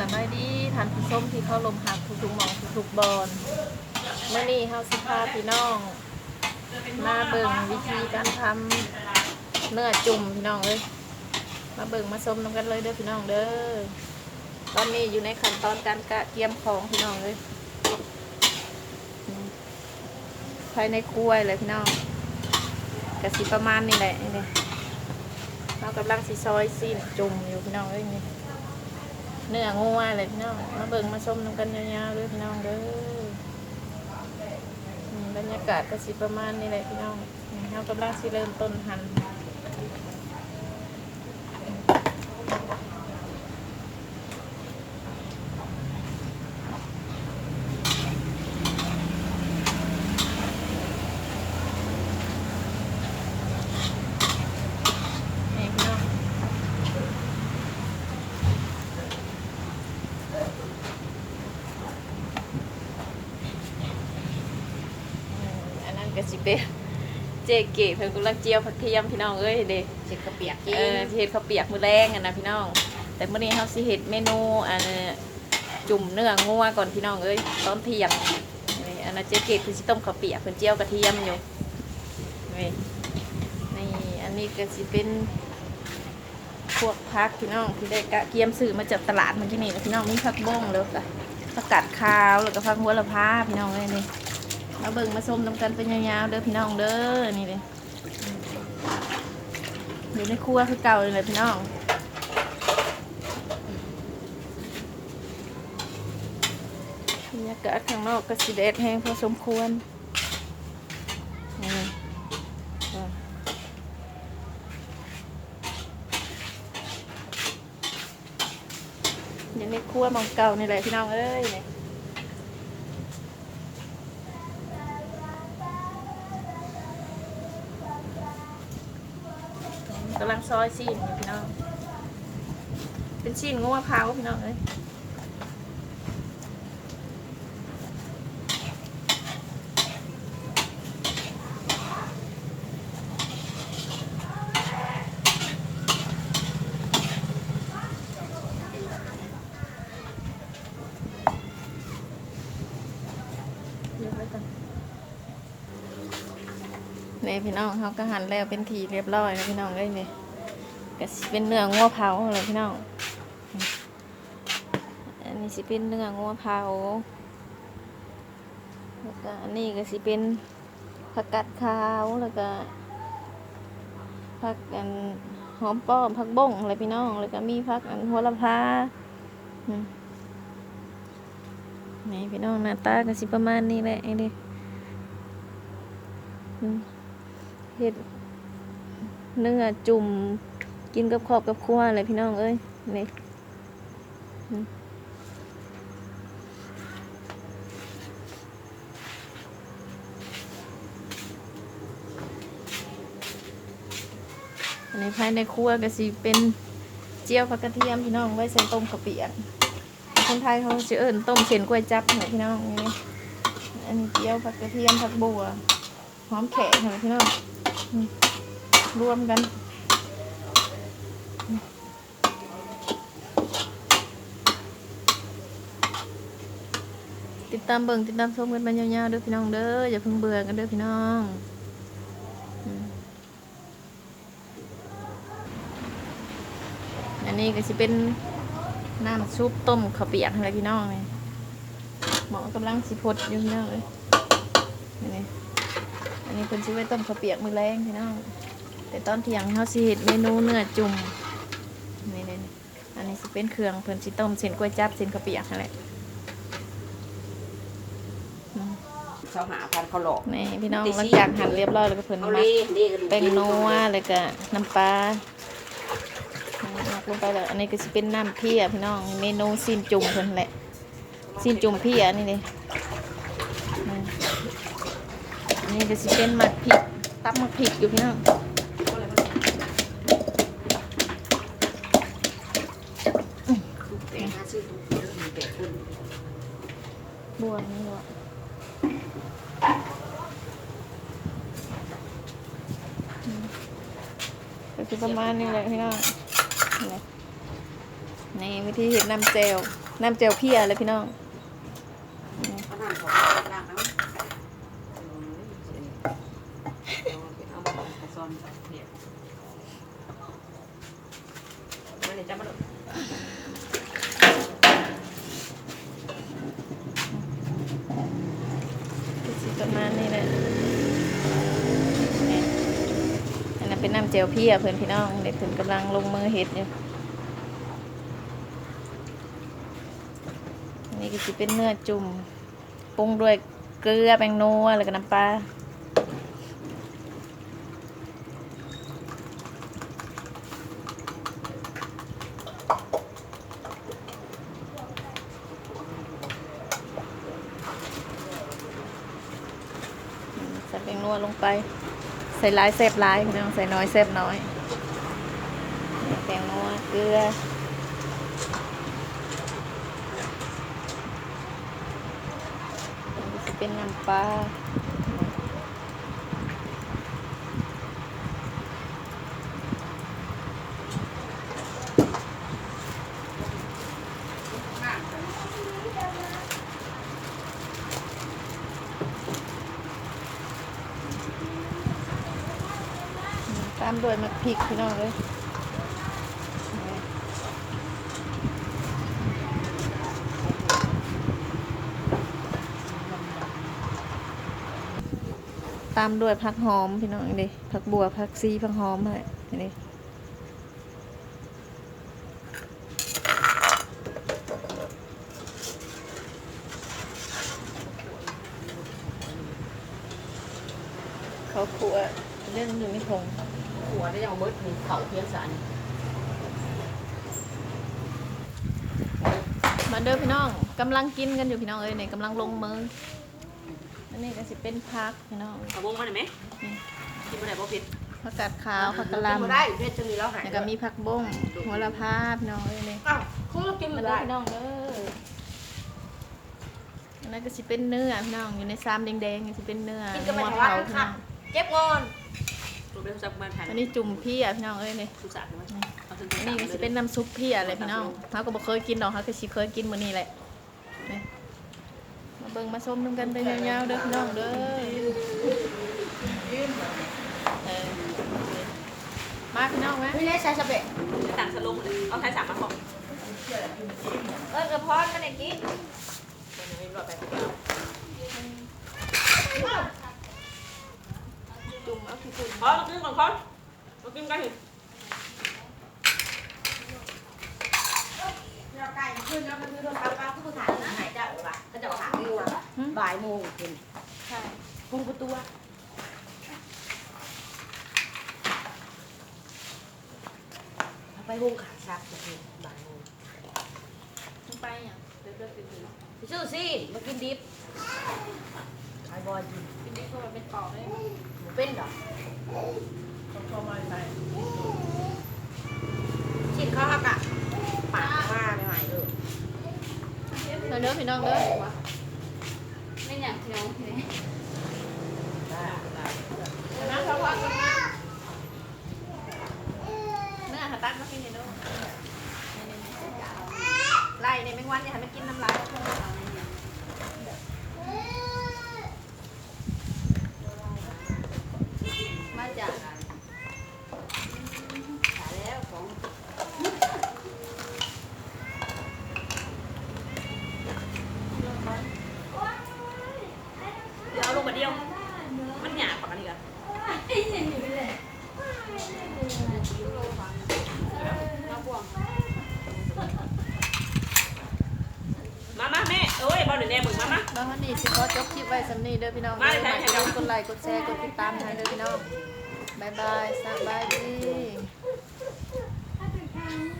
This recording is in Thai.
สบายดีท่านผู้ชมที่เข้าลมหักทุกๆหมองทุกๆบอลเมื่อนี้เฮาสิพาพี่น้อง มาเบิ่งวิธีการทำเนื้อจุ่มพี่น้องเอ้ยมาเบิ่งมาชมนํกันเลยเด้อพี่น้องเด้อตอนนี้อยู่ในขั้นตอนการกะเกียมของพี่น้องเลยอืมภายในครัวเลยพี่น้องกะสิประมาณนี้แหละนี่เรากำลังสิซอยซีนจุ่มอยู่พี่น้องเอ้ยนี่ เนื้องัวเลยพี่น้อง มาเบิ่งมาชมน้ำกันยาวๆเลยพี่น้องเด้อบรรยากาศก็สิประมาณนี้แหละพี่น้องนี่เรากำลังสิเริ่มต้นหั่นพี่น้อง อืมอันนั้นก็ สิเป็นเจเก๋เพิ่นกำลังเจียวผักเทียมพี่น้องเอ้ยเด้เช็ดกระเปียกเออที่เฮ็ดข้าวเปียกมื้อแรงอะนะพี่น้อง แต่มื้อนี้เฮาสิเฮ็ดเมนูอันจุ่มเนื้องัวก่อนพี่น้องเอ้ยตอนเที่ยงนี่อันนั้นเจเก๋คือสิต้มข้าวเปียกเพิ่นเจียวกระเทียมอยู่นี่นี่อันนี้ก็สิเป็นพวกผักพี่น้องที่ได้กะเกียมซื้อมาจากตลาดเมื่อกี้นี่นะพี่น้องมีผักบ้งแล้วก็ผักกาดขาวแล้วก็ผักหัวละพาพี่น้องเอ้ยนี่ มาเบิ่งมาส้มน้ำกันเป็นยาวๆเด้อพี่น้องเด้อนี่เลยอยู่ในครัวคือเก่าเลยพี่น้องบรรยากาศข้างนอกก็สีแดดแห้งพอสมควรนี่อยู่ในครัวมองเก่านี่แหละพี่น้องเอ้ยนี่ กำลังซอยชิ้นอยู่พี่น้อง เป็นชิ้นงูมะพร้าวพี่น้องเอ้ยเดี๋ยวไว้ก่อนนี่ พี่น้องเขาก็หั่นแล้วเป็นทีเรียบร้อยแล้วพี่น้องเอ้ยนี่ก็สิเป็นเนื้องัวเผาอะไรพี่น้องอันนี้สิเป็นเนื้องัวเผาแล้วก็อันนี้ก็สิเป็นผักกัดขาวแล้วก็ผักอันหอมป้อมผักบ้งอะไรพี่น้องแล้วก็มีผักอันหัวละพานี่พี่น้องหน้าตาก็สิประมาณนี้แหละไอ้เด้ เห็ดเนื้อจุ่มกินกับขอบกับครัวเลยพี่น้องเอ้ยนี่อันนี้ภายในครัวก็สิเป็นเจียวผักกระเทียมพี่น้องไว้ใส่ต้มกะปิอะคนไทยเขาจะเอิ้นต้มเส้นกล้วยจับเหรอพี่น้องนี่อันนี้เจียวผักกระเทียมผักบัวหอมแขกเหรอพี่น้อง รวมกัน ติดตามเบิ่งติดตามชมกันไปยาวๆเด้อพี่น้องเด้ออย่าเพิ่งเบื่อกันเด้อพี่น้องอันนี้ก็สิเป็นน้ำซุปต้มข้าวเปียกอะไรพี่น้องนี่หมอกำลังสิพดอยู่พี่น้องเลยนี่ อันนี้เพิ่นสิไว้ต้มข้าวเปียกมื้อแรงพี่น้อง แต่ตอนเที่ยงเขาสิเฮ็ดเมนูเนื้อจุ่มนี่นี่นี่อันนี้สิเป็นเครื่องเพิ่นสิต้มเส้นก๋วยจั๊บเส้นข้าวเปียกนั่นแหละเสาหาพันเขาหลอกนี่พี่น้องหลังจากหั่นเรียบร้อยแล้วก็เพิ่นเขามาเล่เล่กระดูกแป้งนัวแล้วก็น้ำปลาหมักลงไปแล้วอันนี้ก็จะเป็นน้ำเพียพี่น้องเมนูซีนจุ่มเพิ่นแหละซีนจุ่มเพียนี่เลยอืมอั นี้ก็จะเป็นหมักพริกตับหมักพริกอยู่พี่น้องอืมแต่ห้าชื่อถูกมีแต่คนบวมนี่วะอืมก็คือประมาณนี้แหละพี่น้องนี่นี่วิธีเห็ดน้ำเจลน้ำเจียวเพียเลยพี่น้อง เอาน้ำของล้างน้ำเอามาเอาซ้อนเปียกมาเลย จ้ามาดูก็สิประมาณนี้แหละนี่อันนั้นเป็นน้ำเจียวเพียเพื่อนพี่น้องเด็กเพิ่นกำลังลงมือเฮ็ดอยู่นี่ก็สิเป็นเนื้อจุ่มปรุงด้วยเกลือแป้งนัวแล้วก็น้ำปลาใส่แป้ง นัวลงไป ใส่หลายแซ่บหลายพี่น้องใส่น้อยแซ่บน้อยแตงนัวเกลืออันนี้สิเป็นน้ำปลา ตามด้วยมะพริกพี่น้องเลยตามด้วยผักหอมพี่น้องนี่ผักบัวผักซีผักหอมอะไรนี่เขาขัวเรื่องอยู่ในผง หัวได้ยังมืดมีเข่าเพียงสันมาเด้อพี่น้องกำลังกินกันอยู่พี่น้องเอ้ยเนี่ยกำลังลงมืออันนี้ก็สิเป็นพักพี่น้องเอาวงมาหน่อยไหมกินมาไหนบ่ผิดผักกาดขาวผักกะหกินมาลำได้เพชรจะมีแล้วหายแล้วก็มีผักบ้งหัวละพาพี่น้องเอ้ยเนี่ยอ้าวคุณกินมามาเด้อได้พี่น้องเด้ออันนั้นก็สิเป็นเนื้อพี่น้องอยู่ในซ้ำแดงๆนี่สิเป็นเนื้อกินกันไปหัวทางวัดเผาพี่ค่ะน้องเก็บเงิน ตัวเป็นสักมาทันอันนี้จุ่มพี่อะพี่น้องเอ้ยเนี่ยสุสานไหมอันนี้ก็สิเป็นน้ำซุปพี่อะไรพี่น้องเขาก็บ่เคยกินดอกเขาก็สิเคยกินมื้อนี้แหละนี่มาเบิ่งมาชมนํกันไปยาวๆเด้อพี่น้องเด้อเออมาพี่น้องไหมไม่ได้ใช้สเปะต่างสลุงเลยเอาไทยสามมาบอกเออกระเพาะกันเองกินจุ่มเอา ขี้ฝุ่นอ๋อมากินก่อนคนมากินกันเถอะเราไก่ขึ้นแล้วมันคือโดนปลาปลาผู้ถ่ายนะหายใจว่ะก็จะถามอยู่บ่ายโมงขึ้นใช่พุงประตูไปวงขาชักบ่ายโมงลงไปอะเดี๋ยวเดี๋ยวตื่นไปซื้อสิมากินดิบขายบอลๆกินนี่ก็มาเป็นปอกเลยหมู เป็นดอกพอมาใส่ชิ้นข้าวหักอะปากมาไม่ไหวเลยเด้อเด้อพี่น้องเด้อ ไม่อยากเที่ยวเลย น้ำเขาว่ากันนะเนื้อหาตักมากินเด้อไล่ในแมงวันอย่าให้มันกินน้ำลาย มาจาก ขายแล้วของ เดี๋ยวเอาลงมาเดียว มันหยาบกว่ากันอีกอะ มามาแม่เอ้ยบอลเดี๋ยวแน่มึงมามาบางวันนี้สิขอจบคลิปไว้สำนีเด้อพี่น้องมาเด้อเลยมาค่ะอย่าลืมกดไลค์กดแชร์กดติดตามให้เด้อพี่น้อง บ๊ายบายสบายดี